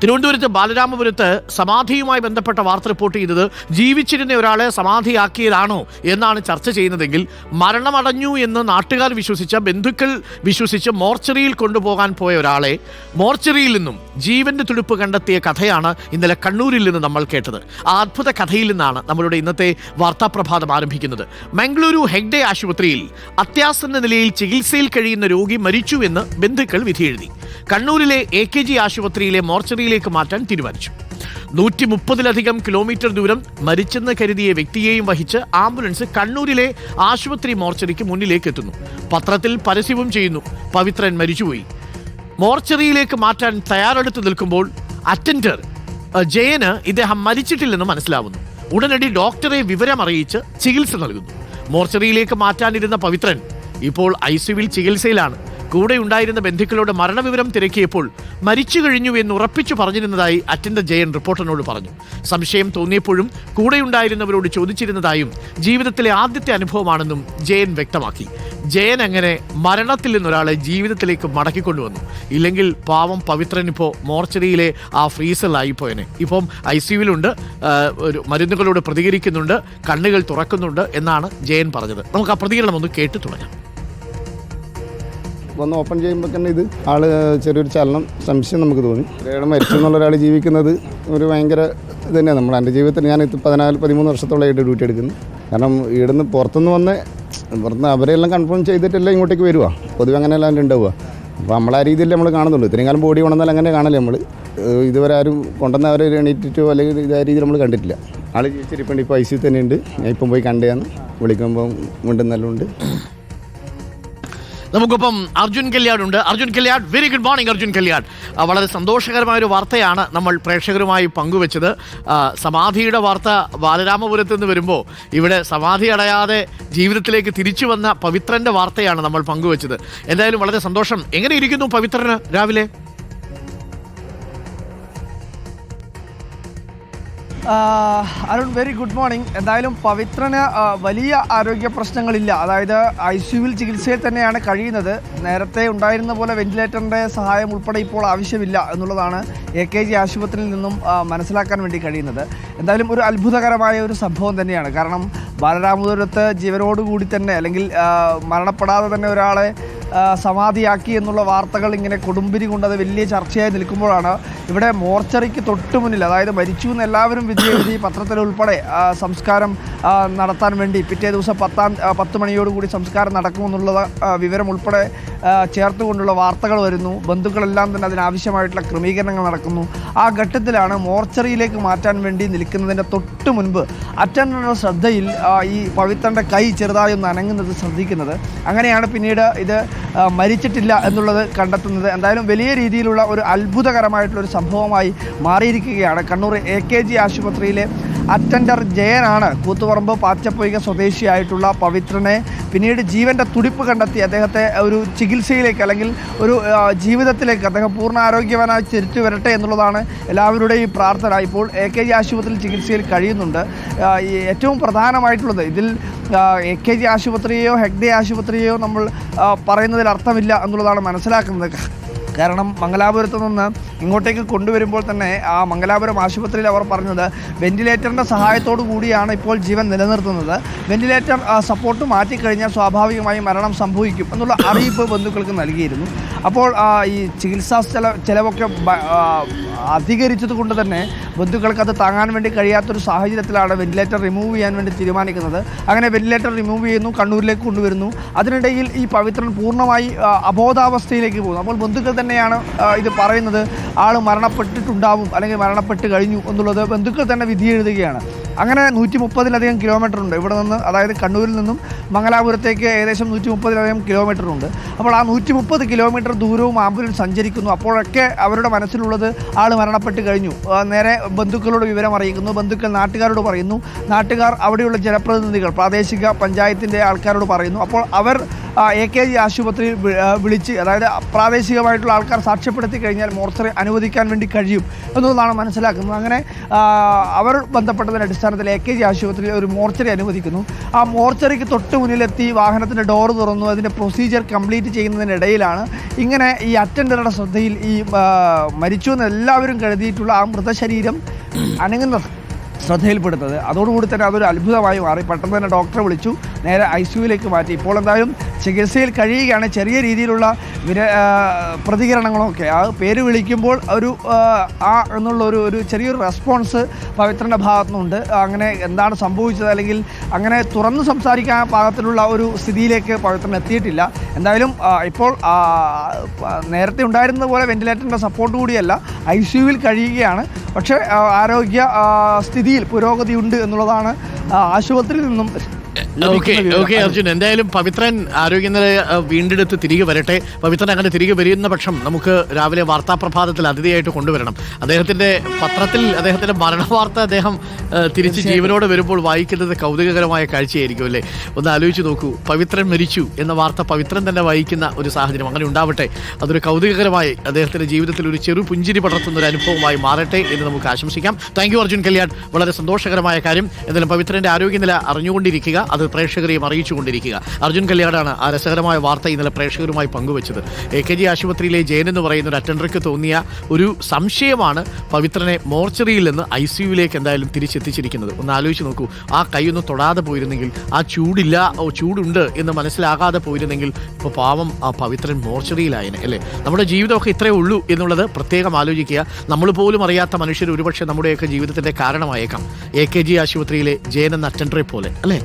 തിരുവനന്തപുരത്ത് ബാലരാമപുരത്ത് സമാധിയുമായി ബന്ധപ്പെട്ട വാർത്ത റിപ്പോർട്ട് ചെയ്തത് ജീവിച്ചിരുന്ന ഒരാളെ സമാധിയാക്കിയതാണോ എന്നാണ് ചർച്ച ചെയ്യുന്നതെങ്കിൽ മരണമടഞ്ഞു എന്ന് നാട്ടുകാർ വിശ്വസിച്ച ബന്ധുക്കൾ വിശ്വസിച്ച് മോർച്ചറിയിൽ കൊണ്ടുപോകാൻ പോയ ഒരാളെ മോർച്ചറിയിൽ നിന്നും ജീവന്റെ തുടിപ്പ് കണ്ടെത്തിയ കഥയാണ് ഇന്നലെ കണ്ണൂരിൽ നിന്ന് നമ്മൾ കേട്ടത്. ആ അത്ഭുത കഥയിൽ നിന്നാണ് നമ്മളുടെ ഇന്നത്തെ വാർത്താപ്രഭാതം ആരംഭിക്കുന്നത്. മംഗളൂരു ഹെഗ്ഡേ ആശുപത്രിയിൽ അത്യാസന്ന നിലയിൽ ചികിത്സയിൽ കഴിയുന്ന രോഗി മരിച്ചു എന്ന് ബന്ധുക്കൾ വിധിയെഴുതി. കണ്ണൂരിലെ എ കെ ജി ആശുപത്രിയിലെ മോർച്ചറിയിലേക്ക് മാറ്റാൻ തീരുമാനിച്ചു. നൂറ്റി മുപ്പതിലധികം കിലോമീറ്റർ ദൂരം മരിച്ചെന്ന് കരുതിയ വ്യക്തിയെയും വഹിച്ച് ആംബുലൻസ് കണ്ണൂരിലെ ആശുപത്രി മോർച്ചറിക്ക് മുന്നിലേക്ക് എത്തുന്നു. പത്രത്തിൽ പരസ്യവും ചെയ്യുന്നു. പവിത്രൻ മരിച്ചുപോയി. മോർച്ചറിയിലേക്ക് മാറ്റാൻ തയ്യാറെടുത്ത് നിൽക്കുമ്പോൾ അറ്റൻഡർ ജയന് ഇദ്ദേഹം മരിച്ചിട്ടില്ലെന്ന് മനസ്സിലാവുന്നു. ഉടനടി ഡോക്ടറെ വിവരം അറിയിച്ച് ചികിത്സ നൽകുന്നു. മോർച്ചറിയിലേക്ക് മാറ്റാനിരുന്ന പവിത്രൻ ഇപ്പോൾ ഐ സിയുവിൽ ചികിത്സയിലാണ്. കൂടെ ഉണ്ടായിരുന്ന ബന്ധുക്കളോട് മരണവിവരം തിരക്കിയപ്പോൾ മരിച്ചു കഴിഞ്ഞു എന്ന് ഉറപ്പിച്ചു പറഞ്ഞിരുന്നതായി അറ്റൻഡർ ജയൻ റിപ്പോർട്ടറിനോട് പറഞ്ഞു. സംശയം തോന്നിയപ്പോഴും കൂടെയുണ്ടായിരുന്നവരോട് ചോദിച്ചിരുന്നതായും ജീവിതത്തിലെ ആദ്യത്തെ അനുഭവമാണെന്നും ജയൻ വ്യക്തമാക്കി. ജയൻ അങ്ങനെ മരണത്തിൽ നിന്നൊരാളെ ജീവിതത്തിലേക്ക് മടക്കിക്കൊണ്ടുവന്നു. ഇല്ലെങ്കിൽ പാവം പവിത്രൻ ഇപ്പോൾ മോർച്ചറിയിലെ ആ ഫ്രീസറിലായിപ്പോയനെ. ഇപ്പം ഐ സിയുവിലുണ്ട് ഒരു മരുന്നുകളോട് പ്രതികരിക്കുന്നുണ്ട്. കണ്ണുകൾ തുറക്കുന്നുണ്ട് എന്നാണ് ജയൻ പറഞ്ഞത്. നമുക്ക് ആ പ്രതികരണം ഒന്ന് കേട്ടു തുടങ്ങാം. വന്ന് ഓപ്പൺ ചെയ്യുമ്പോൾ തന്നെ ഇത് ആൾ ചെറിയൊരു ചലനം സംശയം നമുക്ക് തോന്നി. ഒരാൾ മരിച്ചു എന്നുള്ള ഒരാൾ ജീവിക്കുന്നത് ഒരു ഭയങ്കര ഇത് തന്നെയാണ് നമ്മൾ എന്റെ ജീവിതത്തിൽ ഞാൻ പതിനാല് പതിമൂന്ന് വർഷത്തോളമായിട്ട് ഡ്യൂട്ടി എടുക്കുന്നു. കാരണം ഇവിടുന്ന് പുറത്തുനിന്ന് വന്ന് പുറത്തുനിന്ന് അവരെല്ലാം കൺഫേം ചെയ്തിട്ടല്ലേ ഇങ്ങോട്ടേക്ക് വരുവാ. പൊതുവെ അങ്ങനെയല്ല ഉണ്ടാവുക. അപ്പോൾ നമ്മൾ ആ രീതിയിൽ നമ്മൾ കാണുന്നുള്ളൂ. ഇത്രയും കാലം ബോഡി കൊണ്ടുവന്നാൽ അങ്ങനെ കാണല്ലേ നമ്മൾ ഇതുവരെ ആരും കൊണ്ടുവന്ന അവരെ എണീറ്റിട്ടോ അല്ലെങ്കിൽ ഇതേ രീതിയിൽ നമ്മൾ കണ്ടിട്ടില്ല. ആൾ ജീവിച്ചിരിപ്പുണ്ട്. ഇപ്പോൾ ഐ സി തന്നെയുണ്ട് ഞാൻ ഇപ്പം പോയി കണ്ടതാണ്. വിളിക്കുമ്പം വീണ്ടും മിണ്ടുന്നെല്ലാം നമുക്കൊപ്പം അർജുൻ കല്യാട് ഉണ്ട്. Arjun Kalyad very good morning Arjun Kalyad വളരെ സന്തോഷകരമായ ഒരു വാർത്തയാണ് നമ്മൾ പ്രേക്ഷകരുമായി പങ്കുവെച്ചത്. സമാധിയുടെ വാർത്ത ബാലരാമപുരത്ത് നിന്ന് വരുമ്പോൾ ഇവിടെ സമാധി അടയാതെ ജീവിതത്തിലേക്ക് തിരിച്ചു വന്ന പവിത്രന്റെ വാർത്തയാണ് നമ്മൾ പങ്കുവെച്ചത്. എന്തായാലും വളരെ സന്തോഷം. എങ്ങനെ ഇരിക്കുന്നു പവിത്രന് രാവിലെ? അരുൺ വെരി ഗുഡ് മോർണിംഗ് എന്തായാലും പവിത്രന് വലിയ ആരോഗ്യ പ്രശ്നങ്ങളില്ല. അതായത് ഐ സിയുവിൽ ചികിത്സയിൽ തന്നെയാണ് കഴിയുന്നത്. നേരത്തെ ഉണ്ടായിരുന്ന പോലെ വെന്റിലേറ്ററിന്റെ സഹായം ഉൾപ്പെടെ ഇപ്പോൾ ആവശ്യമില്ല എന്നുള്ളതാണ് എ കെ ജി ആശുപത്രിയിൽ നിന്നും മനസ്സിലാക്കാൻ വേണ്ടി കഴിയുന്നത്. എന്തായാലും ഒരു അത്ഭുതകരമായ ഒരു സംഭവം തന്നെയാണ്. കാരണം ബാലരാമപുരത്ത് ജീവനോടുകൂടി തന്നെ അല്ലെങ്കിൽ മരണപ്പെടാതെ തന്നെ ഒരാളെ സമാധിയാക്കി എന്നുള്ള വാർത്തകൾ ഇങ്ങനെ കൊടുമ്പിരി കൊണ്ട് അത് വലിയ ചർച്ചയായി നിൽക്കുമ്പോഴാണ് ഇവിടെ മോർച്ചറിക്ക് തൊട്ട് മുന്നിൽ അതായത് മരിച്ചു എന്ന് എല്ലാവരും വിധി എഴുതി പത്രത്തിൽ ഉൾപ്പെടെ ആ, സംസ്കാരം നടത്താൻ വേണ്ടി പിറ്റേ ദിവസം പത്താം പത്ത് മണിയോടുകൂടി സംസ്കാരം നടക്കുമെന്നുള്ള വിവരം ഉൾപ്പെടെ ചേർത്തുകൊണ്ടുള്ള വാർത്തകൾ വരുന്നു. ബന്ധുക്കളെല്ലാം തന്നെ അതിനാവശ്യമായിട്ടുള്ള ക്രമീകരണങ്ങൾ നടക്കുന്നു. ആ ഘട്ടത്തിലാണ് മോർച്ചറിയിലേക്ക് മാറ്റാൻ വേണ്ടി നിൽക്കുന്നതിന്റെ തൊട്ട് മുൻപ് അറ്റൻഡറുടെ ശ്രദ്ധയിൽ ഈ പവിത്രന്റെ കൈ ചെറുതായി ഒന്ന് അനങ്ങുന്നത് ശ്രദ്ധിക്കുന്നത്. അങ്ങനെയാണ് പിന്നീട് ഇത് മരിച്ചിട്ടില്ല എന്നുള്ളത് കണ്ടെത്തുന്നത്. എന്തായാലും വലിയ രീതിയിലുള്ള ഒരു അത്ഭുതകരമായിട്ടുള്ള ഒരു സംഭവമായി മാറിയിരിക്കുകയാണ്. കണ്ണൂർ എ കെ ജി ആശുപത്രിയിലെ അറ്റൻഡർ ജയനാണ്. കൂത്തുപറമ്പ് പാച്ചപ്പൊയ്ക സ്വദേശിയായിട്ടുള്ള പവിത്രനെ പിന്നീട് ജീവന്റെ തുടിപ്പ് കണ്ടെത്തി അദ്ദേഹത്തെ ഒരു ചികിത്സയിലേക്ക് അല്ലെങ്കിൽ ഒരു ജീവിതത്തിലേക്ക് അദ്ദേഹം പൂർണ ആരോഗ്യവാനായി തിരിച്ചു വരട്ടെ എന്നുള്ളതാണ് എല്ലാവരുടെയും പ്രാർത്ഥന. ഇപ്പോൾ എ കെ ജി ആശുപത്രിയിൽ ചികിത്സയിൽ കഴിയുന്നുണ്ട്. ഏറ്റവും പ്രധാനമായിട്ടുള്ളത് ഇതിൽ എ കെ ജി ആശുപത്രിയെയോ ഹെഗ്ഡെ ആശുപത്രിയെയോ നമ്മൾ പറയുന്നതിൽ അർത്ഥമില്ല എന്നുള്ളതാണ് മനസ്സിലാക്കുന്നത്. കാരണം മംഗലാപുരത്ത് നിന്ന് ഇങ്ങോട്ടേക്ക് കൊണ്ടുവരുമ്പോൾ തന്നെ ആ മംഗലാപുരം ആശുപത്രിയിൽ അവർ പറഞ്ഞത് വെന്റിലേറ്ററിന്റെ സഹായത്തോടു കൂടിയാണ് ഇപ്പോൾ ജീവൻ നിലനിർത്തുന്നത്. വെന്റിലേറ്റർ സപ്പോർട്ട് മാറ്റിക്കഴിഞ്ഞാൽ സ്വാഭാവികമായും മരണം സംഭവിക്കും എന്നുള്ള അറിയിപ്പ് ബന്ധുക്കൾക്ക് നൽകിയിരുന്നു. അപ്പോൾ ഈ ചികിത്സാ ചെല ചിലവൊക്കെ അധികരിച്ചത് കൊണ്ട് തന്നെ ബന്ധുക്കൾക്ക് അത് താങ്ങാൻ വേണ്ടി കഴിയാത്തൊരു സാഹചര്യത്തിലാണ് വെന്റിലേറ്റർ റിമൂവ് ചെയ്യാൻ വേണ്ടി തീരുമാനിക്കുന്നത്. അങ്ങനെ വെന്റിലേറ്റർ റിമൂവ് ചെയ്യുന്നു കണ്ണൂരിലേക്ക് കൊണ്ടുവരുന്നു. അതിനിടയിൽ ഈ പവിത്രൻ പൂർണമായി അബോധാവസ്ഥയിലേക്ക് പോകുന്നു. അപ്പോൾ ബന്ധുക്കൾ തന്നെയാണ് ഇത് പറയുന്നത് ആൾ മരണപ്പെട്ടിട്ടുണ്ടാവും അല്ലെങ്കിൽ മരണപ്പെട്ട് കഴിഞ്ഞു എന്നുള്ളത് ബന്ധുക്കൾ തന്നെ വിധി എഴുതുകയാണ് അങ്ങനെ നൂറ്റി മുപ്പതിലധികം കിലോമീറ്റർ ഉണ്ട്. ഇവിടെ നിന്ന് അതായത് കണ്ണൂരിൽ നിന്നും മംഗലാപുരത്തേക്ക് ഏകദേശം നൂറ്റി മുപ്പതിലധികം കിലോമീറ്റർ ഉണ്ട്. അപ്പോൾ ആ നൂറ്റി മുപ്പത് കിലോമീറ്റർ ദൂരവും ആംബുലൻസ് സഞ്ചരിക്കുന്നു. അപ്പോഴൊക്കെ അവരുടെ മനസ്സിലുള്ളത് ആൾ മരണപ്പെട്ട് കഴിഞ്ഞു. നേരെ ബന്ധുക്കളോട് വിവരം അറിയിക്കുന്നു. ബന്ധുക്കൾ നാട്ടുകാരോട് പറയുന്നു. നാട്ടുകാർ അവിടെയുള്ള ജനപ്രതിനിധികൾ പ്രാദേശിക പഞ്ചായത്തിന്റെ ആൾക്കാരോട് പറയുന്നു. അപ്പോൾ അവർ എ കെ ജി ആശുപത്രിയിൽ വിളിച്ച് അതായത് പ്രാദേശികമായിട്ടുള്ള ആൾക്കാർ സാക്ഷ്യപ്പെടുത്തി കഴിഞ്ഞാൽ മോർച്ചറി അനുവദിക്കാൻ വേണ്ടി കഴിയും എന്നുള്ളതാണ് മനസ്സിലാക്കുന്നത്. അങ്ങനെ അവർ ബന്ധപ്പെട്ടതിന്റെ അടിസ്ഥാനത്തിൽ എ കെ ജി ആശുപത്രിയിൽ ഒരു മോർച്ചറി അനുവദിക്കുന്നു. ആ മോർച്ചറിക്ക് തൊട്ട് മുന്നിലെത്തി വാഹനത്തിന്റെ ഡോർ തുറന്നു അതിന്റെ പ്രൊസീജിയർ കംപ്ലീറ്റ് ചെയ്യുന്നതിനിടയിലാണ് ഇങ്ങനെ ഈ അറ്റൻഡറുടെ ശ്രദ്ധയിൽ ഈ മരിച്ചു എന്ന് എല്ലാവരും കരുതിയിട്ടുള്ള ആ മൃതശരീരം അനങ്ങുന്നത് ശ്രദ്ധയിൽപ്പെടുന്നത്. അതോടുകൂടി തന്നെ അതൊരു അത്ഭുതമായി മാറി. പെട്ടെന്ന് തന്നെ ഡോക്ടറെ വിളിച്ചു. നേരെ ഐ സിയുവിലേക്ക് മാറ്റി. ഇപ്പോൾ എന്തായാലും ചികിത്സയിൽ കഴിയുകയാണ്. ചെറിയ രീതിയിലുള്ള വിര പ്രതികരണങ്ങളൊക്കെ. ആ പേര് വിളിക്കുമ്പോൾ ഒരു ആ, എന്നുള്ള ഒരു ഒരു ചെറിയൊരു റെസ്പോൺസ് പവിത്രന്റെ ഭാഗത്തുനിന്നുണ്ട്. അങ്ങനെ എന്താണ് സംഭവിച്ചത്? അല്ലെങ്കിൽ അങ്ങനെ തുറന്ന് സംസാരിക്കാൻ പാകത്തിലുള്ള ഒരു സ്ഥിതിയിലേക്ക് പവിത്രൻ എത്തിയിട്ടില്ല. എന്തായാലും ഇപ്പോൾ നേരത്തെ ഉണ്ടായിരുന്ന പോലെ വെന്റിലേറ്ററിന്റെ സപ്പോർട്ട് കൂടിയല്ല. ഐ സിയുവിൽ കഴിയുകയാണ്. പക്ഷേ ആരോഗ്യ സ്ഥിതിയിൽ പുരോഗതി ഉണ്ട് എന്നുള്ളതാണ് ആശുപത്രിയിൽ നിന്നും ഓക്കെ അർജുൻ എന്തായാലും പവിത്രൻ ആരോഗ്യനില നില വീണ്ടെടുത്ത് തിരികെ വരട്ടെ. പവിത്രൻ അങ്ങനെ തിരികെ വരുന്ന പക്ഷം നമുക്ക് രാവിലെ വാർത്താ പ്രഭാതത്തിൽ അതിഥിയായിട്ട് കൊണ്ടുവരണം. അദ്ദേഹത്തിന്റെ പത്രത്തിൽ അദ്ദേഹത്തിന്റെ മരണവാർത്ത അദ്ദേഹം തിരിച്ച് ജീവനോടെ വരുമ്പോൾ വായിക്കുന്നത് കൗതുകകരമായ കാഴ്ചയായിരിക്കും അല്ലേ? ഒന്ന് ആലോചിച്ച് നോക്കൂ. പവിത്രൻ മരിച്ചു എന്ന വാർത്ത പവിത്രൻ തന്നെ വായിക്കുന്ന ഒരു സാഹചര്യം അങ്ങനെ ഉണ്ടാവട്ടെ. അതൊരു കൗതുകകരമായി അദ്ദേഹത്തിന്റെ ജീവിതത്തിൽ ഒരു ചെറു പുഞ്ചിരി പടർത്തുന്ന ഒരു അനുഭവമായി മാറട്ടെ എന്ന് നമുക്ക് ആശംസിക്കാം. Thank you Arjun Kalyan. വളരെ സന്തോഷകരമായ കാര്യം. എന്തായാലും പവിത്രന്റെ ആരോഗ്യനില അറിഞ്ഞുകൊണ്ടിരിക്കുക. അത് പ്രേക്ഷകരെയും അറിയിച്ചുകൊണ്ടിരിക്കുക. അർജുൻ കല്യാണാണ് ആ രസകരമായ വാർത്ത ഇന്നലെ പ്രേക്ഷകരുമായി പങ്കുവച്ചത്. എ കെ ജി ആശുപത്രിയിലെ ജയൻ എന്ന് പറയുന്ന ഒരു അറ്റൻഡർക്ക് തോന്നിയ ഒരു സംശയമാണ് പവിത്രനെ മോർച്ചറിയിൽ നിന്ന് ഐ സിയുവിലേക്ക് എന്തായാലും തിരിച്ചെത്തിച്ചിരിക്കുന്നത്. ഒന്ന് ആലോചിച്ച് നോക്കൂ. ആ കൈയൊന്ന് തൊടാതെ പോയിരുന്നെങ്കിൽ ആ ചൂടില്ല ചൂടുണ്ട് എന്ന് മനസ്സിലാകാതെ പോയിരുന്നെങ്കിൽ ഇപ്പോൾ പാവം ആ പവിത്രൻ മോർച്ചറിയിലായനെ അല്ലേ? നമ്മുടെ ജീവിതമൊക്കെ ഇത്രയേ ഉള്ളൂ എന്നുള്ളത് പ്രത്യേകം ആലോചിക്കുക. നമ്മൾ പോലും അറിയാത്ത മനുഷ്യർ ഒരുപക്ഷെ നമ്മുടെയൊക്കെ ജീവിതത്തിന്റെ കാരണമായേക്കാം. എ കെ ജി ആശുപത്രിയിലെ ജയൻ എന്ന അറ്റൻഡറെ പോലെ അല്ലേ?